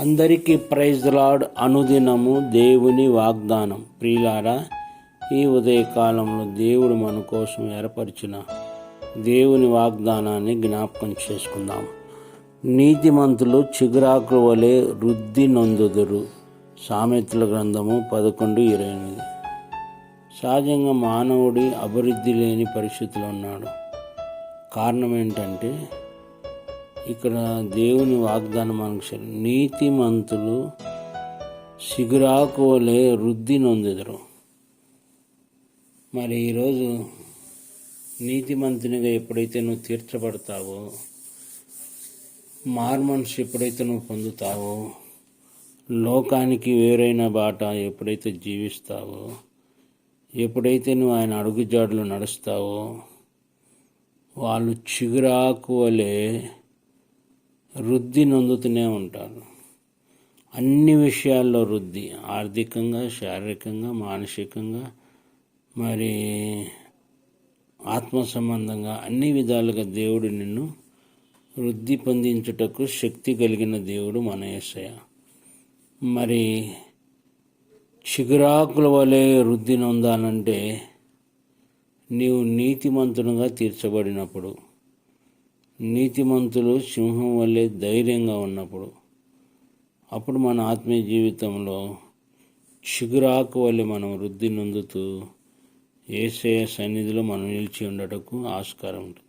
అందరికీ praise lord అనుదినము దేవుని వాగ్దానం. ప్రియులారా ఈ ఉదయకాలంలో దేవుడు మన కోసం ఏర్పరిచిన దేవుని వాగ్దానాన్ని జ్ఞాపకం చేసుకుందాం. నీతిమంతులు చిగురాకుల వలె వృద్ధి నొందుదురు. సామెతల గ్రంథము పదకొండు ఇరవై ఎనిమిది. సహజంగా మానవుడి అభివృద్ధి లేని పరిస్థితిలో ఉన్నాడు. కారణం ఏంటంటే ఇక్కడ దేవుని వాగ్దానం మనకు నీతిమంతులు సిగురాకు వలె వృద్ధి నొందెదరు. మరి ఈరోజు నీతిమంతునిగా ఎప్పుడైతే నువ్వు తీర్చబడతావో మార్మన్స్ ఎప్పుడైతే నువ్వు పొందుతావో లోకానికి వేరైన బాట ఎప్పుడైతే జీవిస్తావో ఎప్పుడైతే నువ్వు ఆయన అడుగుజాడలు నడుస్తావో వాళ్ళు చిగురాకు వలె వృద్ధి నొందుతూనే ఉంటారు. అన్ని విషయాల్లో వృద్ధి ఆర్థికంగా శారీరకంగా మానసికంగా మరి ఆత్మ సంబంధంగా అన్ని విధాలుగా దేవుడు నిన్ను వృద్ధి పొందించుటకు శక్తి కలిగిన దేవుడు మన ఏసయ మరి చిగురాకుల వలె వృద్ధి నొందాలంటే నీవు నీతిమంతునిగా తీర్చబడినప్పుడు నీతిమంతులు సింహం వల్లే ధైర్యంగా ఉన్నప్పుడు అప్పుడు మన ఆత్మీయ జీవితంలో చిగురాకు వల్లే మనం వృద్ధి నొందుతూ ఏసయ సన్నిధిలో మనం నిలిచి ఉండటకు ఆస్కారం ఉంటుంది.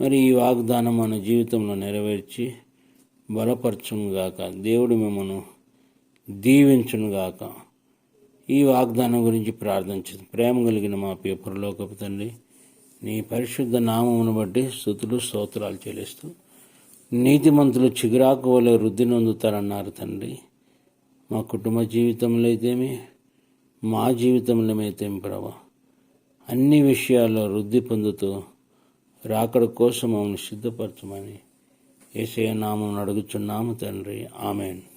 మరి ఈ వాగ్దానం మన జీవితంలో నెరవేర్చి బలపరచునుగాక దేవుడు మిమ్మను దీవించునుగాక ఈ వాగ్దానం గురించి ప్రార్థించింది ప్రేమ కలిగిన మా పేపర్లోకపు తండ్రి నీ పరిశుద్ధ నామమును బట్టి స్థుతులు స్తోత్రాలు చెల్లిస్తూ నీతిమంతులు చిగురాకు వలె వృద్ధి నొందుతారన్నారు తండ్రి. మా కుటుంబ జీవితంలో అయితేమి మా జీవితంలో అయితేమి ప్రభా అన్ని విషయాల్లో వృద్ధి పొందుతూ రాకడ కోసం మమ్మల్ని సిద్ధపరచమని ఏసే నామం అడుగుచున్నాము తండ్రి. ఆమెను.